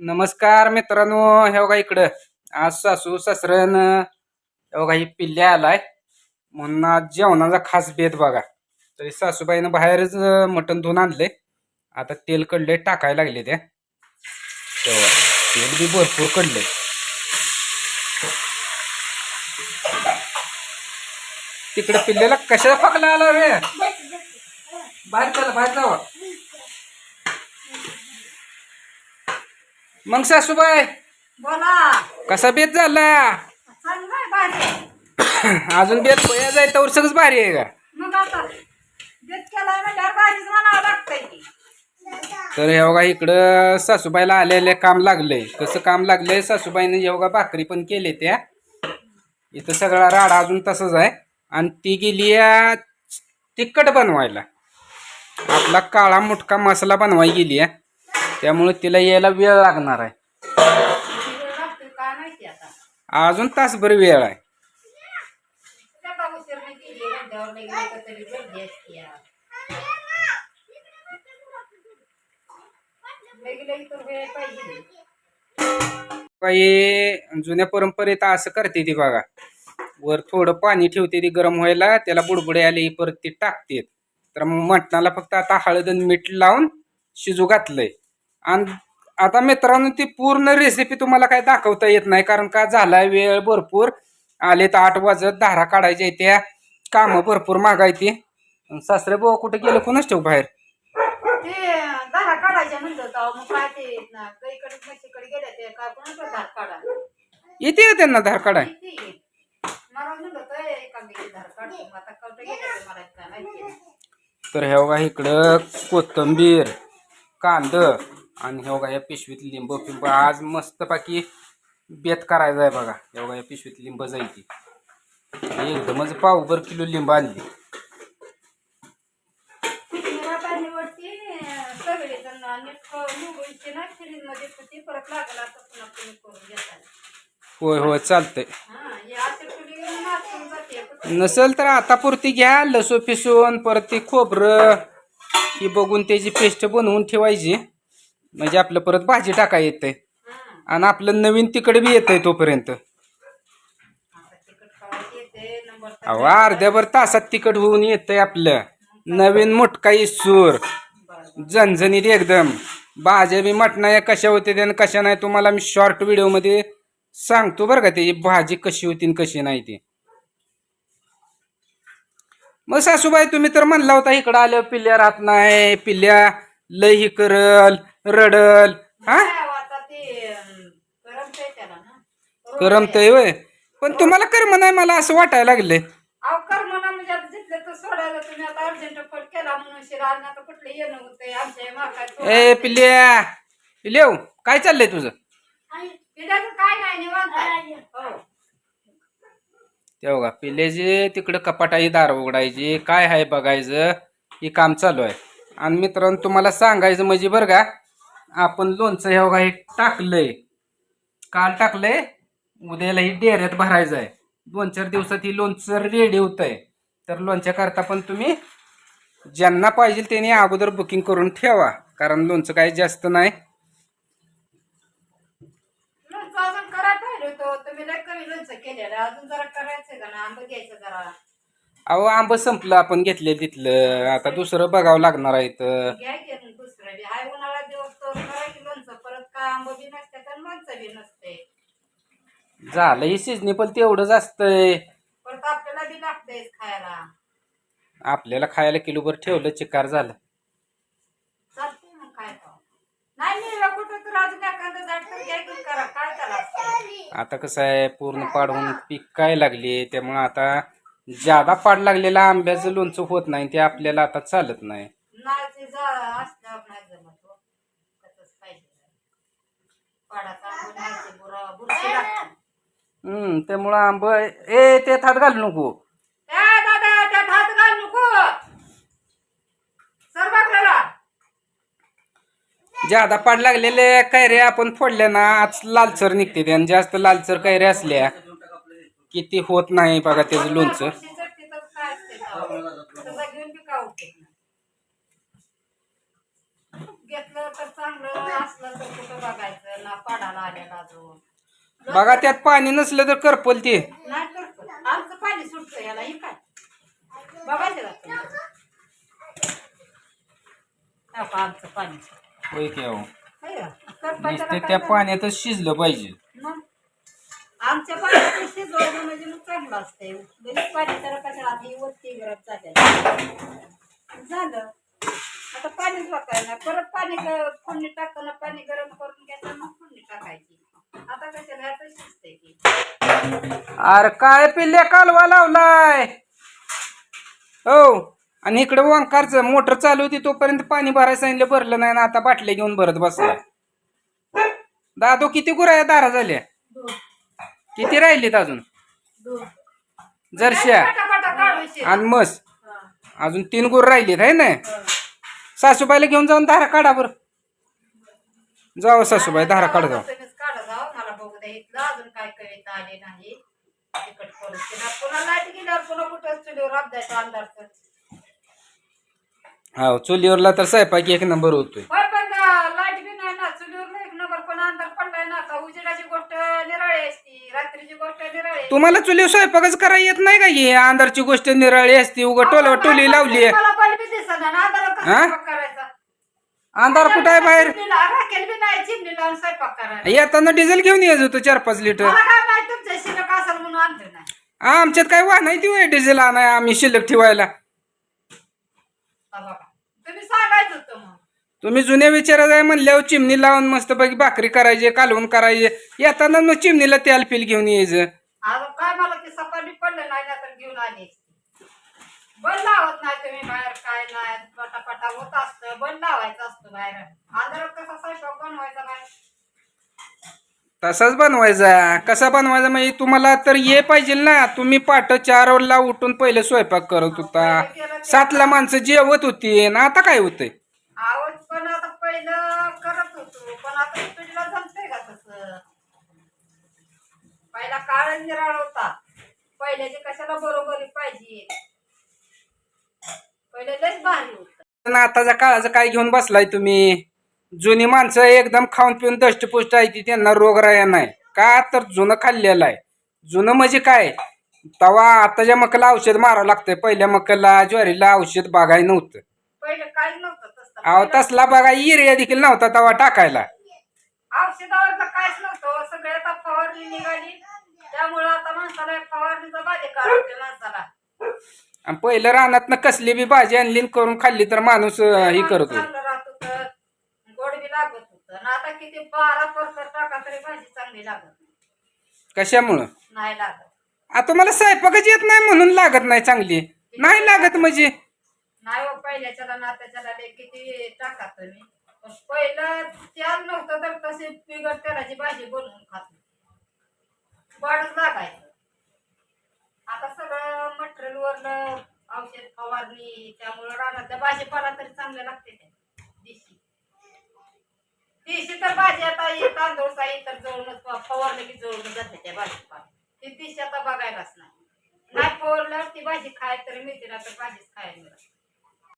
नमस्कार मित्रांनो हे बघा इकडं. आज सासू सासऱ्यानं हे बघा ही पिल्ल्या आलाय. म्हणून आज जेवणाचा खास भेद बघा. तरी सासूबाईनं बाहेरच मटण धुवून आणले आता तेल कडले टाकायला लागले त्या तेव्हा तेल बी भरपूर कडले तिकडं पिल्ल्याला कशाला पकला आला रे? बाहेर चला बाहेर जावा. मग सासूबाई बोला. कसा बेत झाला? चांगलाय अजून बेत बया जाय तर सगळंच भारी आहे का? मग आता बेत केलाय भाजीच म्हणावं लागतंय की. तर हे बघा इकडं सासूबाईला आलेले काम लागलंय. कसं काम लागलंय? सासूबाईने हे बघा भाकरी पण केले त्या. इथं सगळा राडा अजून तसंच आहे. आणि ती गेली तिखट बनवायला. आपला काळा मुटका मसाला बनवायला गेली आहे त्यामुळे तिला यायला वेळ लागणार आहे. अजून तासभर वेळ आहे. काही जुन्या परंपरेत असं करते ती बघा. वर थोडं पाणी ठेवते ती गरम व्हायला त्याला बुडबुडे आले परत ती टाकते. तर मटणाला फक्त आता हळद आणि मीठ लावून शिजू घातलंय. आणि आता मित्रांनो ती पूर्ण रेसिपी तुम्हाला काय दाखवता येत नाही कारण का झालाय वेळ भरपूर. आले तर आठ वाजत धारा काढायच्या त्या कामं भरपूर मागायची सासरे भाऊ कुठे गेलं? कोणच ठेव बाहेर? ते धारा काढायच्या म्हणलं होतं मग काय ते ना गाईकडे म्हशीकडे गेले ते काय कोणाचं धार काढा येते का त्यांना धार काढाय. किती? मला म्हणलं होतं एका गाईची धार काढतो मग आता कवटे गेले ते मला काय माहिती नाही. तर हे बघा इकडं कोथंबीर कांद आणि हे बघा या पिशवीत लिंब पिंब आज मस्तपैकी बेत करायचा आहे बघा. हे बघा या पिशवीत लिंब जायची. एकदमच पावभर किलो लिंब आणली. होय होय चालतंय. नसेल तर आता पुरती घ्या लसूण पिसून परत ते खोबरं ही बघून त्याची पेस्ट बनवून ठेवायची. म्हणजे आपलं परत भाजी टाका येते आणि आपलं नवीन तिकड बी येतंय तोपर्यंत. अहो अर्ध्याभर तासात तिकट होऊन येतंय आपलं. नवीन मोठका सूर झणझणीत एकदम. भाज्या बी मटणा कशा होते आणि कशा नाही तुम्हाला मी शॉर्ट व्हिडिओमध्ये सांगतो बरं का त्याची भाजी कशी होती आणि कशी नाही ती. मग सासूबाई तुम्ही तर म्हणला होता इकडं आलं पिल्ल्या राहत नाही पिल्ल्या ही करल रडल हा? करमतंय करमतय वय. पण तुम्हाला कर्म नाही मला असं वाटायला लागले म्हणजे ए पिल्ल्या पिल्लेव काय चाललंय तुझं? पिल्याचं. हो. ते बघा पिल्ल्याचे तिकडं कपाटाची दार उघडायची. काय आहे बघायचं? हे काम चालू आहे. आणि मित्रांनो तुम्हाला सांगायचं म्हणजे बरं का आपण लोणचं हे बघा हे टाकलंय. काल टाकलंय उद्याला ही डेऱ्यात भरायचं आहे. दोन चार दिवसात ही लोणचं रेडी होत आहे तर लोणच्या करता पण तुम्ही ज्यांना पाहिजे त्यांनी अगोदर बुकिंग करून ठेवा कारण लोणचं काही जास्त नाही. तुम्ही जरा करायचं अहो आंब संपलं आपण घेतले तिथलं. आता दुसरं बघावं लागणार आहे तर घ्या की मग दुसरं बी. हाय उन्हाळा दिवस तर करा की लोणचं. परत काय आंबा बी नसते तर लोणचं बी नसते. झालं ही सिजनेबल तेवढंच असतंय. परत आपल्याला बी लागतंय खायला. आपल्याला खायला किलोभर ठेवलं चिकार झालं. चालते मग काय तो नाही मी कुठं तर अजून एखादं झाड तर घ्या की करा. काय त्याला असतं? आता कसं आहे पूर्ण पाडून पीक काय लागले त्यामुळं आता जादा पाड लागलेला आंब्याचं लोणचं होत नाही ते आपल्याला आता चालत नाही. नाही ते जा असल्यावर नाही जमत हो. तसंच पाहिजे. पाडाचा आंबा नाही ते बुरा बुरशी लागते. हम्म त्यामुळं आंब ए ते हात घालू नको. ए दादा त्यात हात घाल नको. सर जादा पाड लागलेले कैऱ्या आपण फोडल्या ना आज लालसर निघते आणि जास्त लालसर कैऱ्या असल्या. किती होत नाही बघा त्याचं लोणचं. बघा त्यात पाणी नसलं तर करपल ते. आमचं पाणी सुटतं याला हे काय? बघायचं आमचं त्या पाण्यातच शिजलं पाहिजे. आमच्या पाण्यात शिजवलं म्हणजे मग चांगलं असतंय. लगेच पाणी तर कशा आधी वरती गरम जाते झालं. आता पाणीच बघायला परत पाणी फोडणी टाकताना पाणी गरम करून घ्यायचं मग फोडणी टाकायची. आता कशाला आता शिजतंय की अरे काय पिल्ल्या कालवा लावलाय? हो. आणि इकडे वंकारचं मोटर चालू होती तोपर्यंत पाणी भरायला सांगितलं भरलं नाही ना आता बाटल्या घेऊन भरत बसलाय. दादू किती गुराया दारा झाल्या? किती राहिलीत अजून जरश्या आणि मस हा, अजून तीन गुर राहिलीत आहे ना हा. सासूबाईला घेऊन जाऊन धारा काढा बर जाऊ सासूबाई धारा काढा जाऊ हो चुलीवरला तर स्वयंपाकी एक नंबर होतोय होय पण लाइट बी नाही ना चुलीवर एक नंबर पण अंधार पडलाय ना आता उजेडाची गोष्ट निराळी असती रात्रीची गोष्ट निराळी असती. तुम्हाला चुलीवर स्वयंपाकच करा येत नाही का? ही अंधारची गोष्ट निराळी असती उगा टोल टोली लावली आहे. मला बल्ब बी दिसेना ना अंधारात कसं हा? स्वयंपाक करायचा? अंधार कुठं आहे बाहेर? चिमणीला- राखेल बी नाही चिमणी लावून स्वयंपाक करायला. येताना डिझेल घेऊन यायचं होतं चार पाच लिटर. मला काय माहीत तुमच्या शिल्लक असेल म्हणून आणलं नाही. आमच्यात काय ती डिझेल आणाय आम्ही शिल्लक ठेवायला. हा बघा. तुम्ही सांगायचं होतं मग तुम्ही जुन्या विचारात आहे म्हणल्यावर चिमणी लावून मस्तपैकी भाकरी करायची कालवून करायचे. येताना मग चिमणीला तेल फिल घेऊन यायचं. काय मला ते सपाटी पडलं नाही ना तर घेऊन आली. असती. बंद लावत नाही तुम्ही बाहेर काय नाही. पटापटा होत असतं बंद लावायचं असतं बाहेर. अंधारात कसा स्वयंपाक बनवायचा तसाच बनवायचा. कसा बनवायचा म्हणजे तुम्हाला तर ये पाहिजे ना. तुम्ही पाठ चारला उठून पहिले स्वयंपाक करत होता. सातला माणसं जेवत होती ना आता काय होतंय? पहिलं करत होतो पण आता पिढीला जमतंय का तसं? पहिला काळ निराळ होता. पहिल्याचे कशाला बरोबरी पाहिजे? पहिले लयच भारी होत. पण आताच्या काळाचं काय घेऊन बसलाय तुम्ही? जुनी माणसं एकदम खाऊन पिऊन दष्टपुष्ट आहे ती त्यांना रोग राया नाही. का तर जुनं खाल्लेलं आहे. जुनं म्हणजे काय? तवा आताच्या मकाला औषध मारावं लागतंय. पहिल्या मकाला ज्वारीला औषध बघाय नव्हतं. पहिले काही नव्हतं. अहो तसला बघा इरिया देखील नव्हता तवा टाकायला. औषधावर तर काहीच नव्हतं सगळे आता फवारणी निघाली. त्यामुळं आता माणसाला एक फवारणीचा बाधे काढते माणसाला. आणि पहिलं रानातनं कसली बी भाजी आणली आणि करून खाल्ली तर माणूस हे करत होता चांगलं राहत होतं गोड बी लागत होतं. आणि आता किती बारा परकर टाका तरी भाजी चांगली लागत नाही. कशामुळं? नाही लागत. आता मला स्वयंपाकच येत नाही म्हणून लागत नाही चांगली. नाही लागत म्हणजे. नाही हो पहिल्याच्याला नात्याच्याला लय किती टाका तुम्ही. पण पहिलं त्याल नव्हतं तर तसे बिगड तेलाची भाजी बनवून खात वाढच लागायचं. आता सगळं मटेरियल वरलं औषध फवारणी त्यामुळं रानातल्या भाजीपाला तरी चांगलं लागते त्या देशी. देशी तर भाजी आता तांदूळचा तांदूळ तर जळूनच फवारलं की जळून जाते त्या भाजीपाला. ती देशी आता बघायलाच नाही. नाही फवारल्यावर ती भाजी खाय तरी मिळते ना तर भाजीच खायला मिळत